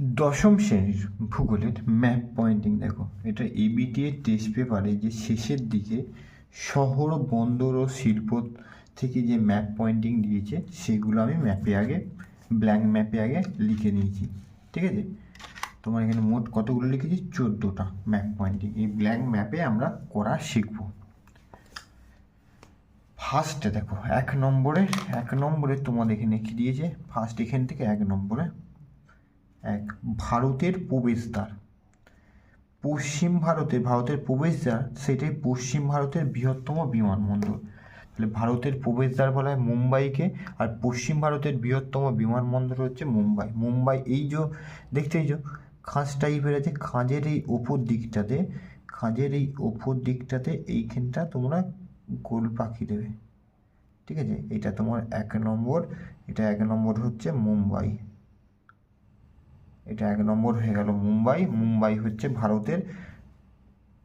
দশম শ্রেণির ভূগোলের ম্যাপ পয়েন্টিং, দেখো, এটা এবিটিএ টেস্ট পেপারে যে শেষের দিকে শহর, বন্দর ও শিল্প থেকে যে ম্যাপ পয়েন্টিং দিয়েছে, সেগুলো আমি ম্যাপে আগে ব্ল্যাঙ্ক ম্যাপে আগে লিখে নিয়েছি, ঠিক আছে? তোমার এখানে মোট কতগুলো লিখেছি? চোদ্দোটা ম্যাপ পয়েন্টিং, এই ব্ল্যাঙ্ক ম্যাপে আমরা করা শিখব। ফার্স্টে দেখো, এক নম্বরে এক নম্বরে তোমাদের এখানে কি দিয়েছে? ফার্স্ট এখান থেকে এক নম্বরে এক ভারতের প্রবেশদ্বার। পশ্চিম ভারতে ভারতের প্রবেশদ্বার সেটাই পশ্চিম ভারতের বৃহত্তম বিমানবন্দর। তাহলে ভারতের প্রবেশদ্বার বলা হয় মুম্বাইকে আর পশ্চিম ভারতের বৃহত্তম বিমানবন্দর হচ্ছে মুম্বাই। মুম্বাই এই যে, দেখতে এই যে, খাঁজ টাইপের আছে, খাঁজের এই ওপর দিকটাতে, খাঁজের এই ওপর দিকটাতে এইখানটা তোমরা গোল পাখি দেবে। ঠিক আছে? এটা তোমার এক নম্বর, এটা এক নম্বর হচ্ছে মুম্বাই। এটা এক নম্বর হয়ে গেল মুম্বাই। মুম্বাই হচ্ছে ভারতের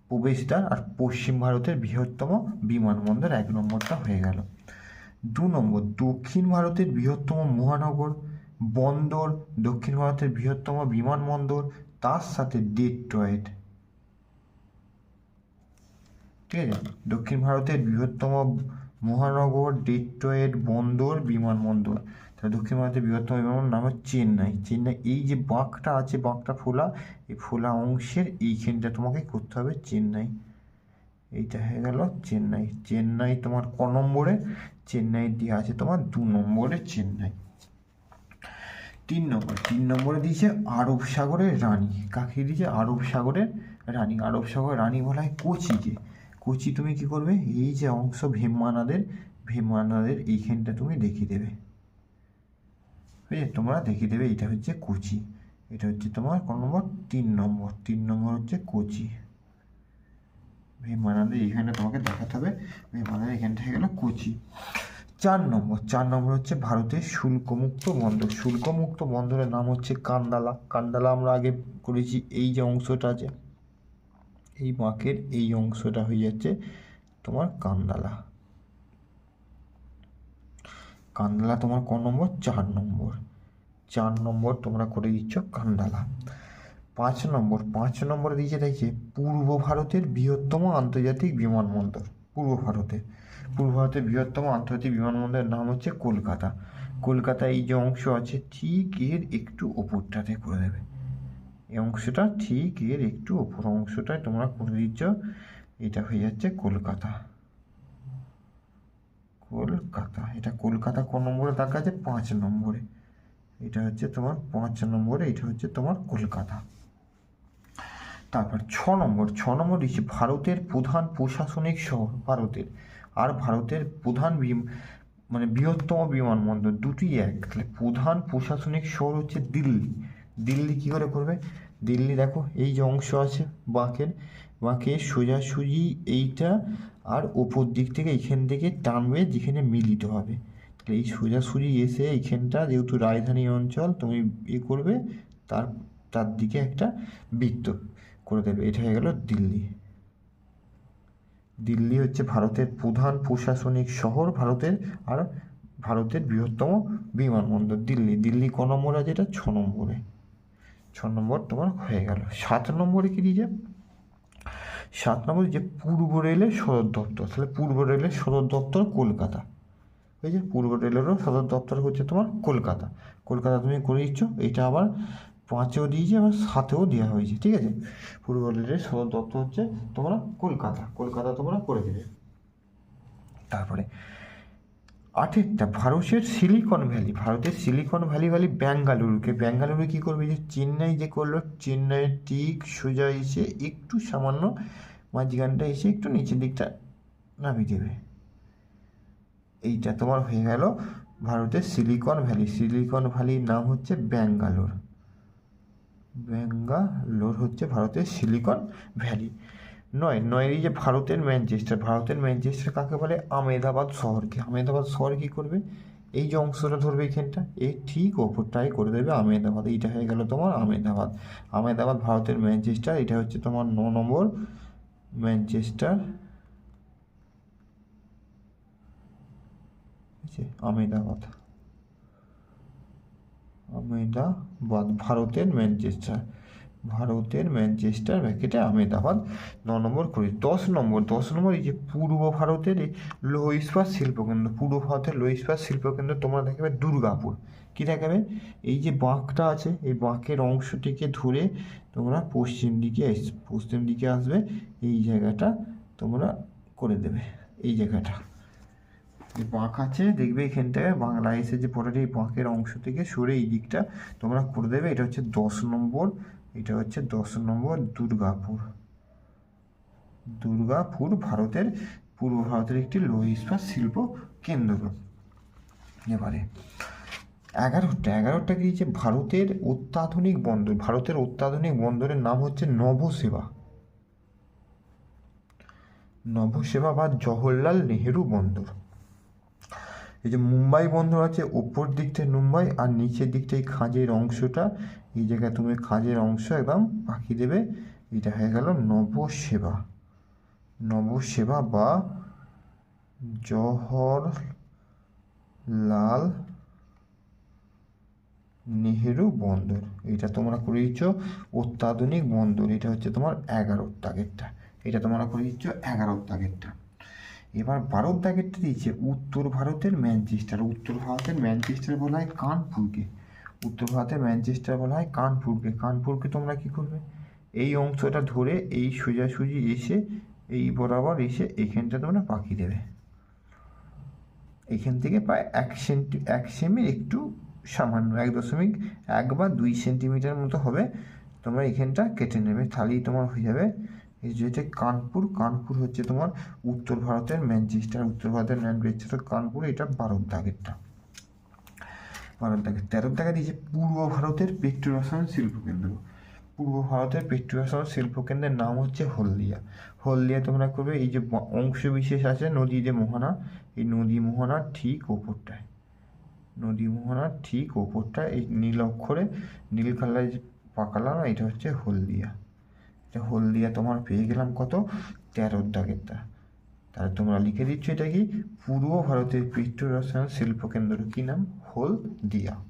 প্রবেশদ্বার আর পশ্চিম ভারতের বৃহত্তম বিমানবন্দর এক নম্বরটা হয়ে গেল। দু নম্বর, দক্ষিণ ভারতের বৃহত্তম মহানগর, বন্দর, দক্ষিণ ভারতের বৃহত্তম বিমানবন্দর, তার সাথে ডেট্রয়েট। ঠিক আছে? দক্ষিণ ভারতের বৃহত্তম মহানগর ডেট্রয়েট বন্দর বিমানবন্দর তাহলে দক্ষিণ ভারতের বৃহত্তম বিমানবন্দর নাম হচ্ছে চেন্নাই। চেন্নাই, এই যে বাঁকটা আছে, বাঁকটা ফোলা, এই ফোলা অংশের এইখানটা তোমাকে করতে হবে চেন্নাই। এইটা হয়ে গেল চেন্নাই। চেন্নাই তোমার ক নম্বরে? চেন্নাই দিয়ে আছে তোমার দু নম্বরে চেন্নাই। তিন নম্বর, তিন নম্বরে দিয়েছে আরব সাগরের রানী। কাকে দিয়েছে? আরব সাগরের রানী। আরব সাগরের রানী বলা হয় কোচিকে কোচি তুমি কি করবে? এই যে অংশ ভীমানাদের ভীমানাদের এইখানটা তুমি দেখিয়ে দেবে। বুঝলে তোমরা দেখিয়ে দেবে এটা হচ্ছে কোচি। এটা হচ্ছে তোমার কোন নম্বর? তিন নম্বর। তিন নম্বর হচ্ছে কোচি। ভীমানাদের এইখানে তোমাকে দেখাতে হবে। ভীমানাদের এখানটা হয়ে গেল কোচি। চার নম্বর। চার নম্বর হচ্ছে ভারতের শুল্কমুক্ত বন্দর। শুল্কমুক্ত বন্দরের নাম হচ্ছে কান্দালা কান্দালা আমরা আগে করেছি। এই যে অংশটা আছে। এই বাঁকের এই অংশটা হয়ে যাচ্ছে তোমার কান্দালা। কান্দালা তোমার ক নম্বর? চার নম্বর। চার নম্বর তোমরা করে দিচ্ছ কান্দালা। পাঁচ নম্বর, পাঁচ নম্বরে দিয়েছে দেখছে পূর্ব ভারতের বৃহত্তম আন্তর্জাতিক বিমানবন্দর। পূর্ব ভারতের পূর্ব ভারতের বৃহত্তম আন্তর্জাতিক বিমানবন্দরের নাম হচ্ছে কলকাতা। কলকাতা এই যে অংশ আছে, ঠিক এর একটু ওপরটাতে করে দেবে। এই অংশটা ঠিক, এর একটু ওপর অংশটায় তোমরা করে দিচ্ছ। এটা হয়ে যাচ্ছে কলকাতা। কলকাতা, এটা কলকাতা কোন নম্বরে? দেখা আছে পাঁচ নম্বরে। এটা হচ্ছে তোমার পাঁচ নম্বরে, এটা হচ্ছে তোমার কলকাতা। তারপর ছ নম্বর ছ নম্বর দিচ্ছে ভারতের প্রধান প্রশাসনিক শহর, ভারতের। আর ভারতের প্রধান মানে বৃহত্তম বিমানবন্দর দুটি এক। তাহলে প্রধান প্রশাসনিক শহর হচ্ছে দিল্লি। দিল্লি কী করে করবে? দিল্লি দেখো, এই যে অংশ আছে বাঁকের, বাঁকে সোজাসুজি এইটা আর ওপর দিক থেকে এইখান থেকে টানবে যেখানে মিলিত হবে। তাহলে এই সোজাসুজি এসে এইখানটা যেহেতু রাজধানী অঞ্চল, তুমি এ করবে, তার তার দিকে একটা বৃত্ত করে দেবে। এটা হয়ে গেল দিল্লি। দিল্লি হচ্ছে ভারতের প্রধান প্রশাসনিক শহর, ভারতের, আর ভারতের বৃহত্তম বিমানবন্দর দিল্লি। দিল্লি ক নম্বর আছে এটা? ছ নম্বরে। নম্বর তোমার হয়ে গেল। সাত নম্বরে কি দিয়েছে? সাত নম্বরে যে পূর্ব রেলের সদর দপ্তর। তাহলে পূর্ব রেলের সদর দপ্তর কলকাতা। এই যে পূর্ব রেলেরও সদর দপ্তর হচ্ছে তোমার কলকাতা। কলকাতা তুমি করে দিচ্ছ এটা আবার পাঁচেও দিয়েছে, আবার সাতেও দেওয়া হয়েছে, ঠিক আছে? পূর্ব রেলের সদর দপ্তর হচ্ছে তোমরা কলকাতা। কলকাতা তোমরা করে দেবে। তারপরে আটেরটা ভারতের সিলিকন ভ্যালি, ভারতের সিলিকন ভ্যালি ভ্যালি ব্যাঙ্গালুরুকে, ব্যাঙ্গালুরু কী করবে? যে চেন্নাই যে করল, চেন্নাইয়ের ঠিক সোজা এসে একটু সামান্য মাঝখানটা এসে একটু নিচের দিকটা নামিয়ে দেবে। এইটা তোমার হয়ে গেল ভারতের সিলিকন ভ্যালি। সিলিকন ভ্যালির নাম হচ্ছে ব্যাঙ্গালোর। ব্যাঙ্গালোর হচ্ছে ভারতের সিলিকন ভ্যালি। নয় নয় এই যে ভারতের ম্যানচেস্টার ভারতের ম্যানচেস্টার কাকে বলে? আমেদাবাদ শহরকে। আমেদাবাদ শহর কী করবে? এই যে অংশটা ধরবে এখানটা এই ঠিক ওপরটাই করে দেবে আমেদাবাদ। এইটা হয়ে গেল তোমার আমেদাবাদ। আমেদাবাদ ভারতের ম্যানচেস্টার, এটা হচ্ছে তোমার ন নম্বর ম্যানচেস্টার। আমেদাবাদ। আমেদাবাদ ভারতের ম্যানচেস্টার। ভারতের ম্যানচেস্টার ব্যাকেটে আমেদাবাদ ন নম্বর করি দশ নম্বর দশ নম্বর এই যে পূর্ব ভারতের লৌহ ইস্পাত শিল্পকেন্দ্র, পূর্ব ভারতের লৌহ ইস্পাত শিল্পকেন্দ্র তোমরা দেখাবে দুর্গাপুর। কী দেখাবে? এই যে বাঁকটা আছে, এই বাঁকের অংশটিকে ধরে তোমরা পশ্চিম দিকে পশ্চিম দিকে আসবে, এই জায়গাটা তোমরা করে দেবে, এই জায়গাটা। যে বাঁক আছে, দেখবে এখানটায় বাংলা এসে যে এই বাঁকের অংশ থেকে সরে এই দিকটা তোমরা করে দেবে, এটা হচ্ছে দশ নম্বর এটা হচ্ছে দশ নম্বর দুর্গাপুর। দুর্গাপুর ভারতের, পূর্ব ভারতের একটি লৌহ ইস্পাত শিল্প কেন্দ্র। এবারে, এগারোটা এগারোটা কি যে ভারতের অত্যাধুনিক বন্দর, ভারতের অত্যাধুনিক বন্দরের নাম হচ্ছে নবসেবা। নবসেবা বা জওহরলাল নেহেরু বন্দর। এই যে মুম্বাই বন্দর আছে, ওপর দিকটায় মুম্বাই আর নিচের দিকটায় খাঁজের অংশটা, এই জায়গায় তুমি খাঁজের অংশ একদম পাখি দেবে। এটা হয়ে গেল নবসেবা। নবসেবা বা জওহরলাল নেহেরু বন্দর। এটা তোমরা করে দিচ্ছ অত্যাধুনিক বন্দর। এটা হচ্ছে তোমার এগারোর দাগেরটা এটা তোমরা করে দিচ্ছ এগারোর দাগেরটা এবার বারোর দাগেরটা দিয়েছে উত্তর ভারতের ম্যানচেস্টার। উত্তর ভারতের ম্যানচেস্টার বলা হয় কানপুরকে। উত্তর ভারতের ম্যানচেস্টার বলা হয় কানপুরকে। কানপুরকে তোমরা কি করবে? এই অংশটা ধরে এই সোজাসুজি এসে, এই বরাবর এসে এইখানটা তোমরা পাখি দেবে। এখান থেকে প্রায় এক সেন্টি, এক সেমি একটু সামান্য, এক দশমিক এক বা দুই সেন্টিমিটার মতো হবে। তোমরা এখানটা কেটে নেবে, তাহলেই তোমার হয়ে যাবে এই যে হচ্ছে কানপুর কানপুর হচ্ছে তোমার উত্তর ভারতের ম্যানচেস্টার, উত্তর ভারতের ম্যানচেস্টার কানপুর এটা ভারত দাগেরটা। ভারত দাগের তেরো দাগে দিয়েছে পূর্ব ভারতের পেট্রোরসায়ন শিল্পকেন্দ্র। পূর্ব ভারতের পেট্রোরসায়ন শিল্পকেন্দ্রের নাম হচ্ছে হলদিয়া। হলদিয়া তোমরা করবে, এই যে অংশ বিশেষ আছে নদী যে মোহনা, এই নদী মোহনার ঠিক ওপরটায়। নদী মোহনার ঠিক ওপরটায়, এই নীল অক্ষরে নীল কালার যে পাকালাম এটা হচ্ছে হলদিয়া। এটা হলদিয়া তোমার পেয়ে গেলাম কত? তেরোর দাগেরটা। তাহলে তোমরা লিখে দিচ্ছ এটা কি? পূর্ব ভারতের পৃষ্ঠ রসায়ন শিল্পকেন্দ্র কী নাম? হলদিয়া।